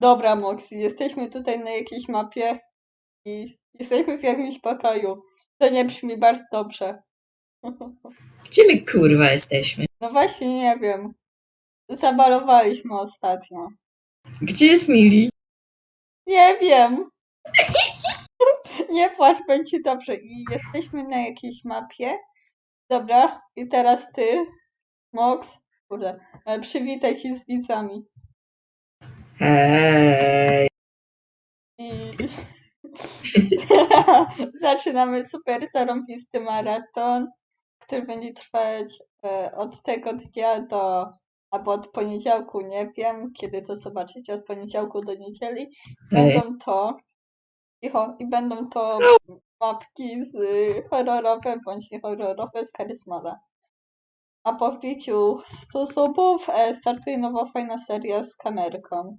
Dobra, Moxie, jesteśmy tutaj na jakiejś mapie i jesteśmy w jakimś pokoju. To nie brzmi bardzo dobrze. Gdzie my kurwa jesteśmy? No właśnie, nie wiem. Zabalowaliśmy ostatnio. Gdzie jest Mili? Nie wiem. Nie płacz, będzie dobrze. I jesteśmy na jakiejś mapie. Dobra, i teraz ty, Mox. Kurde, e, przywitaj się z widzami. Hej. I zaczynamy super zarąbisty maraton, który będzie trwać e, od tego dnia do, albo od poniedziałku, nie wiem, kiedy to zobaczycie, od poniedziałku do niedzieli. Hej. Będą to, cicho, i będą to mapki z horrorowe bądź niehorrorowe z Karysmada. A po wbiciu 100 subów e, startuje nowa fajna seria z kamerką.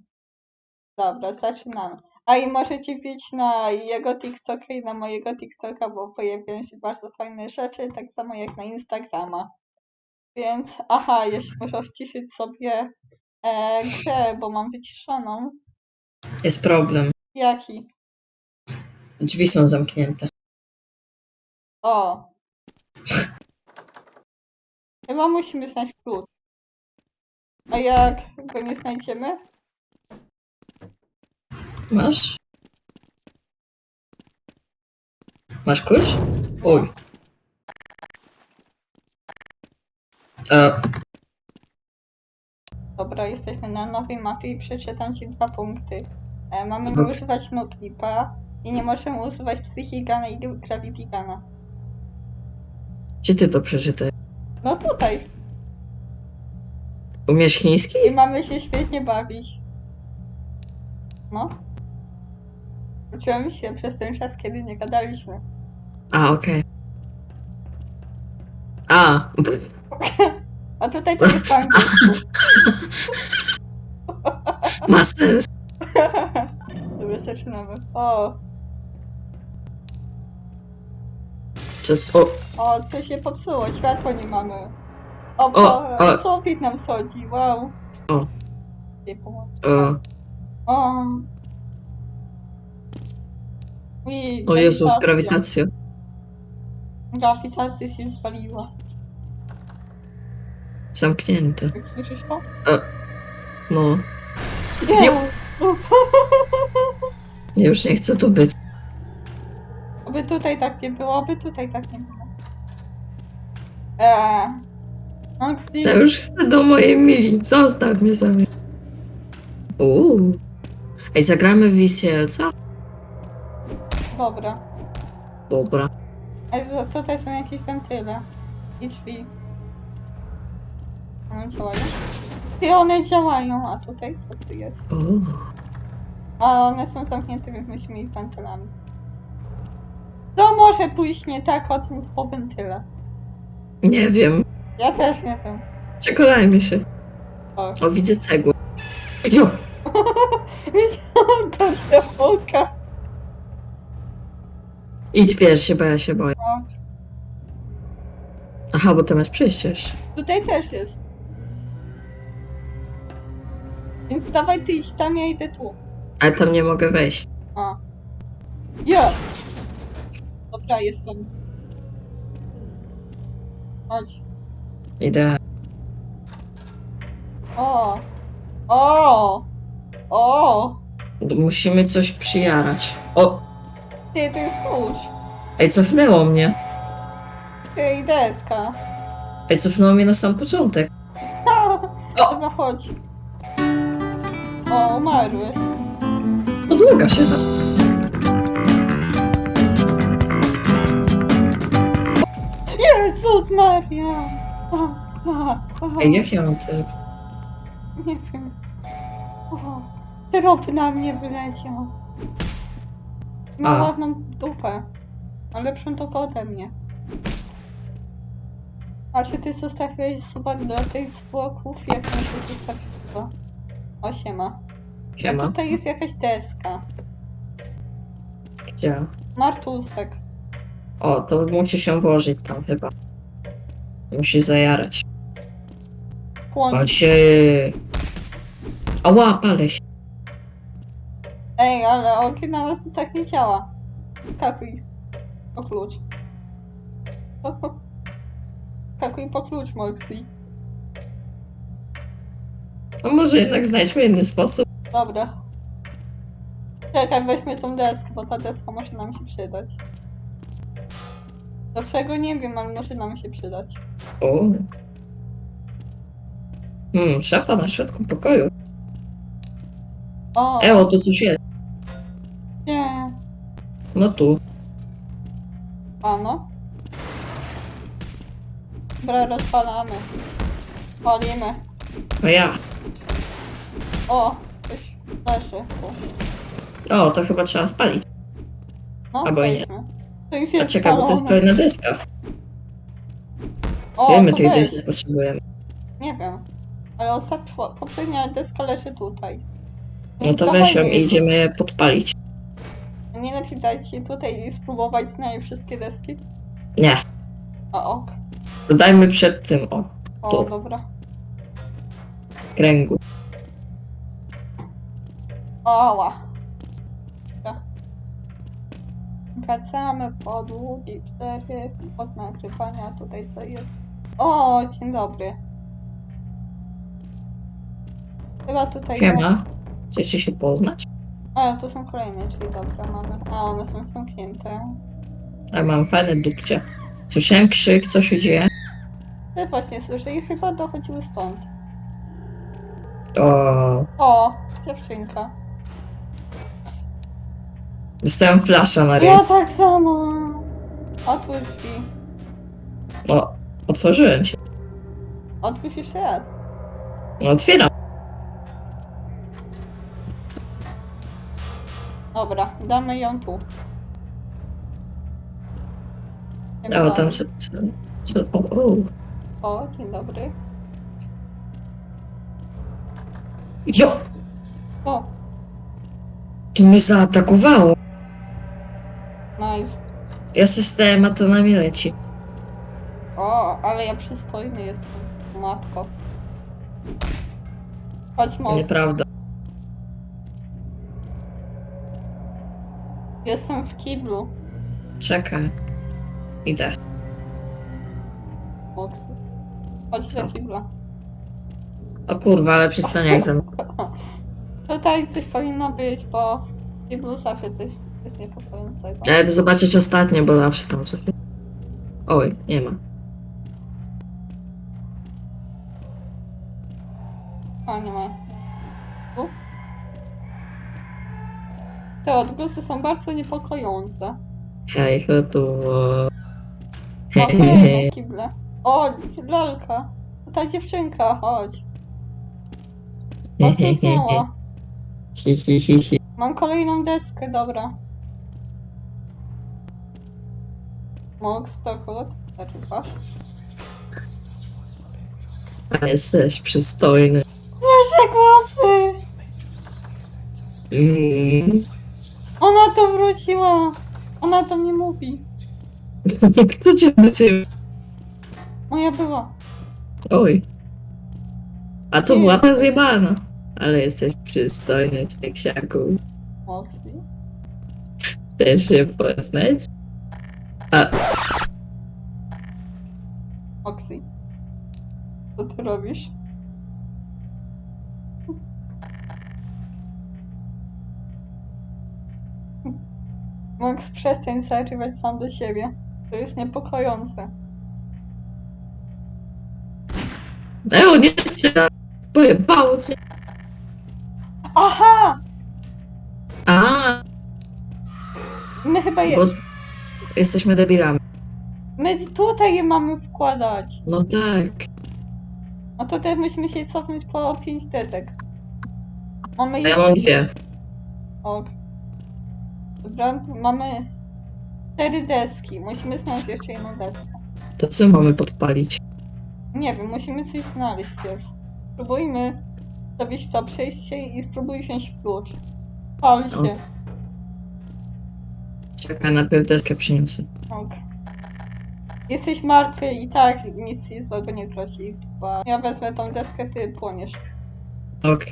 Dobra, zaczynamy. A i możecie wbić na jego TikToka i na mojego TikToka, bo pojawiają się bardzo fajne rzeczy, tak samo jak na Instagrama. Więc, aha, jeszcze muszę wciszyć sobie e, grę, bo mam wyciszoną. Jest problem. Jaki? Drzwi są zamknięte. O. Chyba musimy znaleźć klucz. A jak go nie znajdziemy? Masz? Masz klucz? Oj. E, Dobra, jesteśmy na nowej mapie i przeczytam ci dwa punkty. E, mamy nie Dobra. używać nuklipa i nie możemy używać psychigana i gravitigana. gdzie ty to przeczytałeś? No tutaj. Umiesz chiński? I mamy się świetnie bawić. No. Uczyłem się przez ten czas, kiedy nie gadaliśmy. A, okej. A, A tutaj to jest po angielsku. ma sens. Dobra, zaczynamy. O, Czy, o, o, coś się popsuło, światło nie mamy. O, O, o. sufit nam schodzi, wow. O. Nie pomocy. o, O. I o Jezus, grawitacja. grawitacja. Się zwaliła. Zamknięte. Słyszysz to? No, Nie! Ja już nie chcę tu być. Oby tutaj tak nie było, oby tutaj tak nie było. Eee. Ja już chcę do mojej Mili. Zostaw mnie sami. Uuu. Ej, zagramy w wisielca? Dobra. Dobra. To- tutaj są jakieś wentyle. I drzwi. One działają? I one działają, a tutaj co tu jest? O. A one są zamknięte, więc musimy ich wentylami. To może pójść nie tak, ocen po wentyle. Nie wiem. Ja też nie wiem. Przekonajmy się. O. O, widzę cegłę. Jo! Widziałam każda oka. Idź pierwszy, bo ja się boję. No. Aha, bo jest przejście jeszcze. Tutaj też jest. Więc dawaj ty idź tam, ja idę tu. Ale tam nie mogę wejść. A. Ja! Dobra, jestem. Chodź. Idę. O! O! O! Musimy coś przyjarać. O! Ty, to jest klucz. Ej, cofnęło mnie. I deska. Ej, cofnęło mnie na sam początek. Dobra, chodź. O, umarłeś. Podłoga się za... Jezus Maria! A, a, a. Ej, jak ja mam te... Nie wiem. O, trop na mnie wyleciał. Ma A. ładną dupę. Ma lepszą dupę ode mnie. A czy ty zostawiłeś suba dla tych zwłoków? Jak możesz zostawić suba? O, siema. A Siema. tutaj jest jakaś deska. Gdzie? Martusek. O, to musi się włożyć tam chyba. Musi zajarać. Płoń. Pal się! Ała, palę się. Ej, ale okien na nas tak nie działa. Skakuj po klucz. Skakuj po klucz, Moxie. No może jednak znajdźmy inny sposób. Dobra. Czekaj, weźmy tą deskę, bo ta deska może nam się przydać. Dlaczego nie wiem, ale może nam się przydać. O. Hmm, szafa na środku pokoju. O, Eło, tu coś jest. No tu. Ano. Dobra, rozpalamy. Palimy. A ja. O, coś leży. O, to chyba trzeba spalić. No, Albo i nie. To już A jest czekaj, bo to jest spalone. kolejna deska. O, Wiemy, to tej weź. deski potrzebujemy. Nie wiem. Ale ostatnia, poprzednia deska leży tutaj. No to weź ją i idziemy je podpalić. Nie lepiej dać tutaj i spróbować znaleźć wszystkie deski? Nie. A ok. Dodajmy przed tym, o, O, Tu. dobra. kręgu. Oła. Dobra. Wracamy po długiej przerwie od nagrywania. Tutaj co jest? O, dzień dobry. Chyba tutaj... Siema. Chcecie się poznać? A, to są kolejne drzwi, dobra, mamy. A, one są zamknięte. A mam fajne dupcie. Słyszałem krzyk, co się dzieje? Ja właśnie słyszę i chyba dochodziły stąd. O, O, dziewczynka. dostałem flasza ryj. Ja tak samo. Otwórz drzwi. O, otworzyłem się. Otwórz jeszcze raz. No, otwieram. Dobra, damy ją tu. O, tam co, co, co o, o. O, dzień dobry. Jo, O, to mnie zaatakowało. nice. Ja system, a to na mnie leci. O, ale ja przystojny jestem. Matko. Chodź moc. Nieprawda. Jestem w kiblu. Czekaj. Idę. Moksy. Chodź Co? do kibla. O kurwa, ale przystaniak ze mną. Tutaj coś powinno być, bo w kiblu zawsze coś jest niepokojącego. Ja idę zobaczyć ostatnie, bo zawsze tam coś. Oj, nie ma. Te odgłosy są bardzo niepokojące. Hej, gotowo. Okej, na kible. O, lalka. Ta dziewczynka, chodź. O, zniknęła. Hi, hi, hi, hi. Mam kolejną deskę, dobra. Mox, to zarywasz? Ale jesteś przystojny. Słyszę głosy! Mm. Ona to wróciła! Ona to mnie mówi. Kto cię do ciebie? Moja była. Oj. A to Gdzie była ta jesteś? zjebana. Ale jesteś przystojny, cieksiaku. Moxie. Chcesz się poznać? A, Moxie. Co ty robisz? Max, przestań zarywać sam do siebie. To jest niepokojące. Eło, nie strzela. Pojebało cię. Aha! A, My chyba je... bo jesteśmy debilami. My tutaj je mamy wkładać. No tak. No to też musimy się cofnąć po 5 desek. Mamy A je... ja mam dwie. Ok. Dobra, mamy cztery deski. Musimy znaleźć jeszcze jedną deskę. To co mamy podpalić? Nie wiem, musimy coś znaleźć pierw. Spróbujmy zrobić to przejście i spróbuj wziąć klucz. Pal się. Czekaj, najpierw deskę przyniosę. Ok. Jesteś martwy i tak nic ci złego nie grozi. Chyba ja wezmę tą deskę, ty płoniesz. Ok.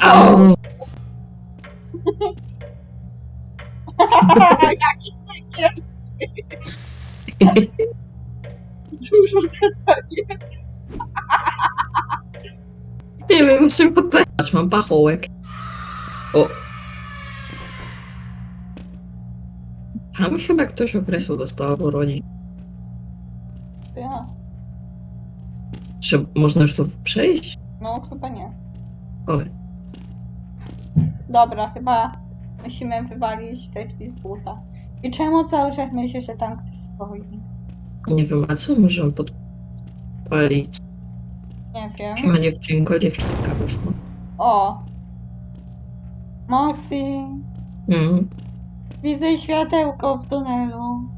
Au! Jaki ty jest? Dużo zadaje. Nie wiem, czym popędzać. Mam pachołek. O. Tam chyba ktoś okresu dostał albo rodzi. Ja. Czy można już tu przejść? No, chyba nie. Oj. Dobra, chyba musimy wywalić te drzwi z buta. I czemu cały czas myślisz, że tam ktoś stoi? Nie wiem, a co możemy podpalić? Nie wiem. Siema dziewczynko, dziewczynka wyszła. O! Moxie! Mm. Widzę światełko w tunelu.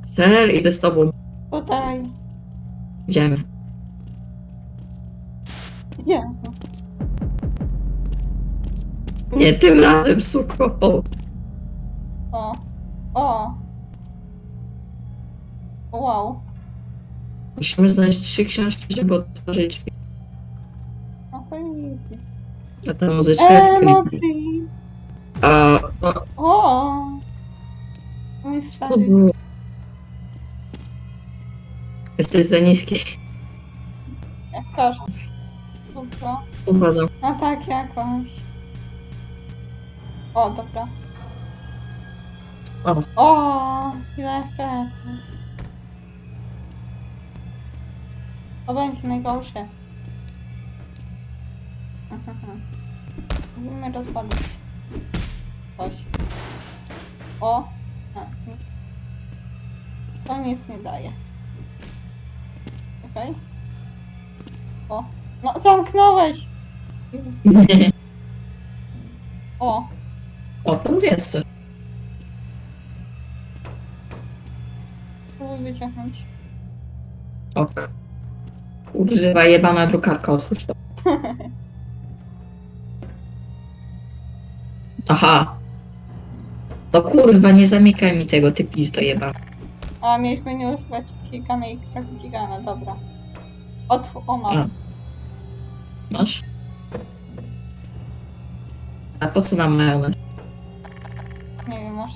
Ser, idę z tobą. Tutaj. Idziemy. Jezus. Nie tym razem, suko. O. O. Wow. Musimy znaleźć trzy książki, żeby otworzyć drzwi. No to easy. A ta muzyczka jest Eee, creepy. Moxie! A, o, O! Mój co stary. było? Jesteś za niski. Jak każdy. Dobra. Uważam. No tak, jakąś. O, dobra. O. O, ile FPS-ów. To będzie najgorsze. Musimy rozwalić coś. O! A. To nic nie daje. Okej. O. No, zamknąłeś! O, O, tam jest coś. próbuj wyciągnąć. Ok. Używa jebana drukarka, otwórz to. Aha. To kurwa, nie zamykaj mi tego, ty pizdo jebana. A, mieliśmy nie używać skikanej gigana, dobra. Otw... O, mam. A. Masz? A po co nam majonez?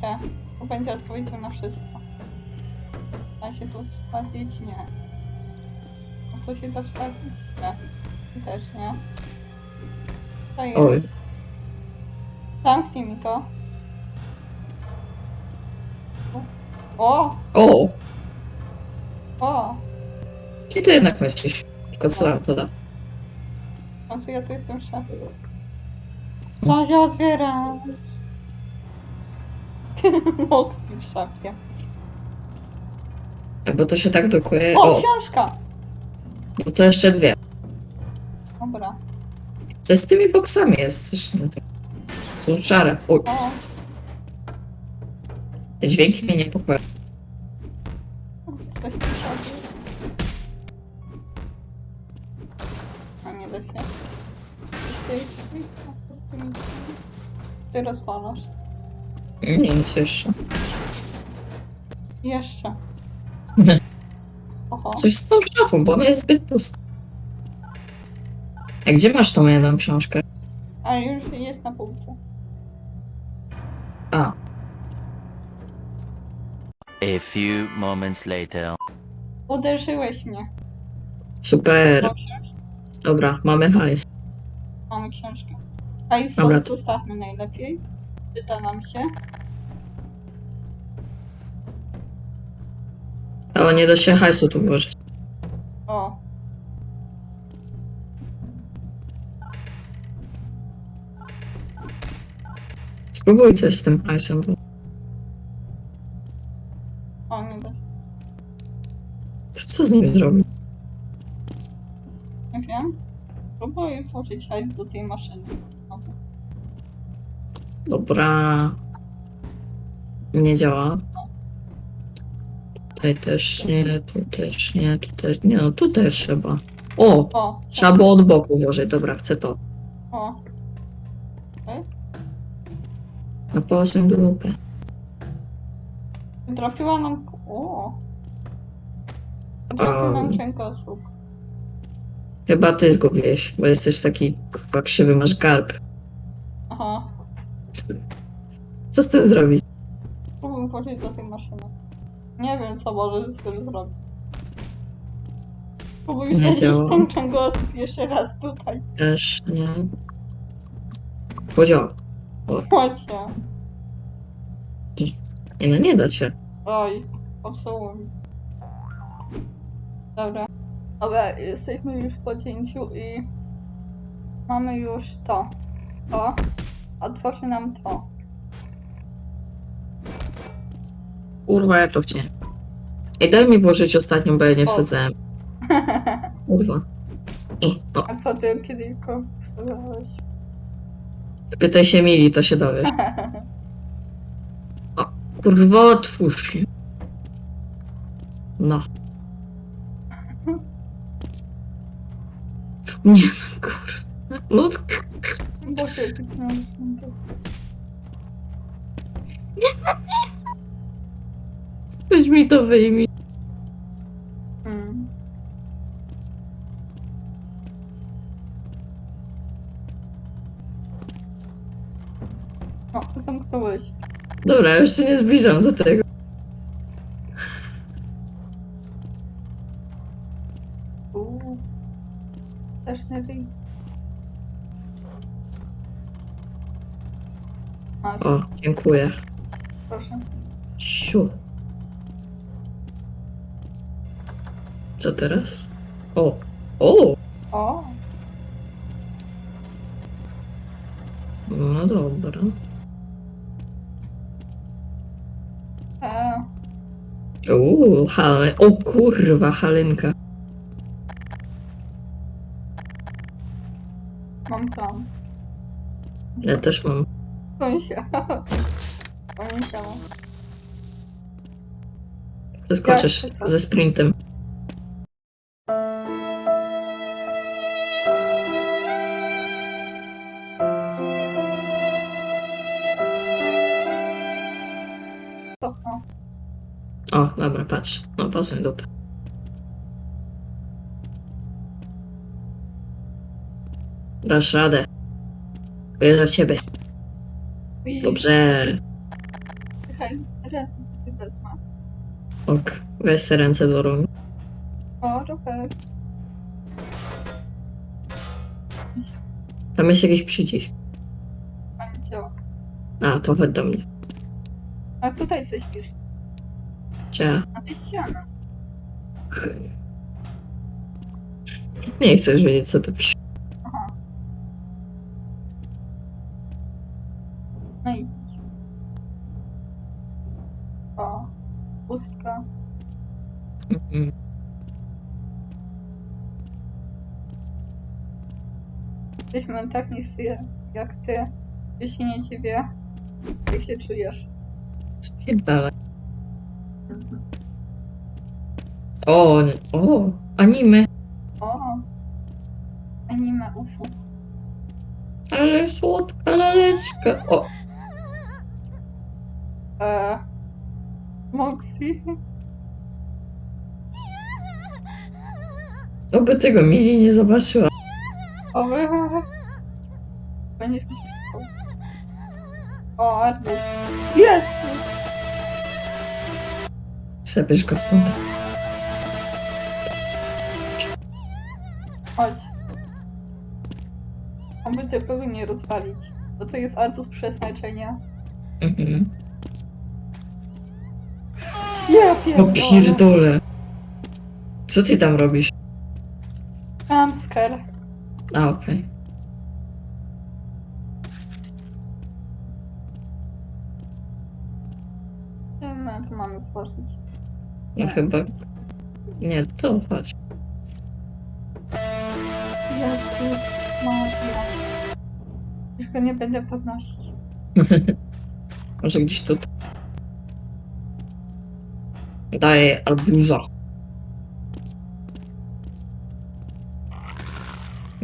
Może to będzie odpowiedzią na wszystko. Da się tu wsadzić? Nie. A tu się to wsadzić? Nie. Tu też nie. To jest. Oj. Zamknij mi to. O! O! O! I to jednak myślisz. Tylko co to da? Co ja tu jestem szef? To się otwiera! Moxie w szafie. Bo to się tak dokuje. O, O! książka! No to jeszcze dwie. Dobra. Co z tymi boksami jest? Coś nie tak. Są szare. Uj, O, te dźwięki mnie niepokoją. coś szafie. A nie da się. Ty, ty, ty. Nie, nic jeszcze. Jeszcze. Oho. Coś z tą szafą, bo ona jest zbyt pusta. A gdzie masz tą jedną książkę? A już jest na półce. A, A few moments later. Uderzyłeś mnie. super. Dobra, mamy hajs. Mamy książkę. A i Dobra, to- zostawmy najlepiej. Czyta nam się. O, nie da się hajsu tu włożyć. O. Spróbuj coś z tym hajsem. Bo... O, nie da się. To co z nim zrobić? Nie wiem. Próbuję włożyć hajs do tej maszyny. Dobra. Nie działa. Tutaj też nie, tu też nie, tu też nie, no tu też trzeba. O! O, Trzeba było od boku włożyć, dobra, chcę to. o. Na poziom dupy. Trafiła nam... O. Trafił nam Um. kręgosłup. Chyba ty zgubiłeś, bo jesteś taki kurwa krzywy, masz garb. Aha. Co z tym zrobić? Próbuję włożyć do tej maszyny. Nie wiem, co możesz z tym zrobić. Próbuj Nie wsadzić działa. ten kręgosłup jeszcze raz tutaj. Też nie. Podziała. Chodźcie. Nie no, nie da się. Oj, popsuło mi. Dobra. Dobra, jesteśmy już po cięciu i mamy już to. To. A tworzy nam to. Kurwa, ja to chciałem. Ej, daj mi włożyć ostatnią, bo ja nie wsadzałem. Kurwa. I, no, A co ty kiedykolwiek wsadzałeś? pytaj się Mili, to się dowiesz. Kurwa, otwórz się. No. Nie no, kurwa. No, jaki ty mam to. weź mi to wyjmij. Hmm. O, zamknąłeś. Dobra, już się nie zbliżam do tego. Dziękuję. proszę. Siu. Co teraz? O, o, O, no dobra. e, Uuu, hale, o kurwa, halenka. mam plan. Ja też mam. Sąsia. O, nie chciałam. Przeskoczysz Jak to? ze sprintem. To. O, dobra, patrz. No, pasuj dupę. Dasz radę. Wierzę w ciebie. Dobrze. Czekaj, ręce sobie wezmę. Ok, weź se ręce do rąk. O, Robert. Tam jest jakiś przycisk. Pani działa. A, to chodź do mnie. A tutaj coś pisz. Cia. A ty ściana. Nie chcesz wiedzieć, co to pisze. Jesteśmy tak niscy jak ty. Jeśli nie ciebie, jak się czujesz? Spierdalaj. O, nie- o, anime. O, anime UFO. Ale słodka laleczka. O, Eee, Moxie. oby tego Mili nie zobaczyła. O, Będziesz mi szukał. O, arbuz. Jest! Zabierz go stąd. Chodź. Oby tego nie rozwalić. Bo to jest arbuz przeznaczenia. Mhm. Ja O pierdolę. pierdole. Co ty tam robisz? Jumpscare. A, okej. Mamy włożyć. No chyba... Nie, to chodź. Jezus Maria. Już go nie będę podnosić. Może gdzieś tutaj. Daję albuza.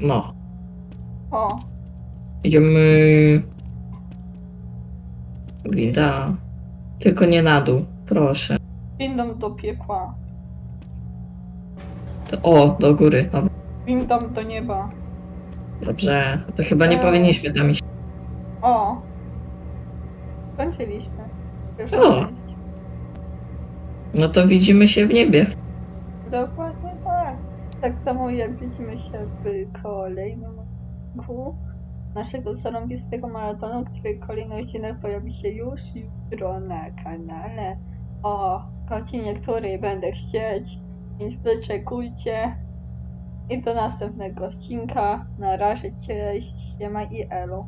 No. O, Idziemy... Winda. Tylko nie na dół, proszę. windą do piekła. To, o, do góry. Dobra. Windą do nieba. Dobrze, to chyba nie powinniśmy tam iść. O! Skończyliśmy. Pierwszą O. część. No to widzimy się w niebie. Dokładnie tak. Tak samo jak widzimy się w kolejnym odcinku naszego zarąbistego maratonu, który kolejny odcinek pojawi się już jutro na kanale o godzinie, której będę chcieć, więc wyczekujcie. I do następnego odcinka. Na razie, cześć, siema i elo.